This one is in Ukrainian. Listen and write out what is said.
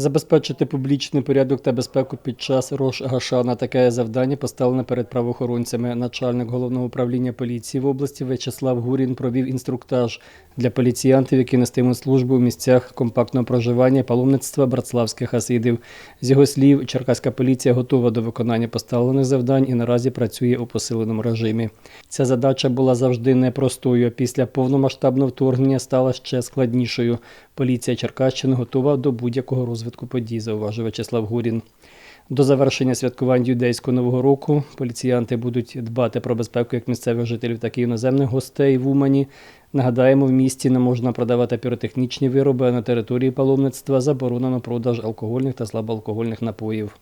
Забезпечити публічний порядок та безпеку під час Рош Гашана таке завдання поставлене перед правоохоронцями. Начальник головного управління поліції в області В'ячеслав Гурін провів інструктаж для поліціянтів, які нестимуть службу в місцях компактного проживання паломництва братславських хасидів. З його слів, черкаська поліція готова до виконання поставлених завдань і наразі працює у посиленому режимі. Ця задача була завжди непростою. Після повномасштабного вторгнення стала ще складнішою. Поліція Черкащини готова до будь-якого розвитку подій, зауважив В'ячеслав Гурін. До завершення святкувань юдейського нового року поліціянти будуть дбати про безпеку як місцевих жителів, так і іноземних гостей в Умані. Нагадаємо, в місті не можна продавати піротехнічні вироби, а на території паломництва заборонено продаж алкогольних та слабоалкогольних напоїв.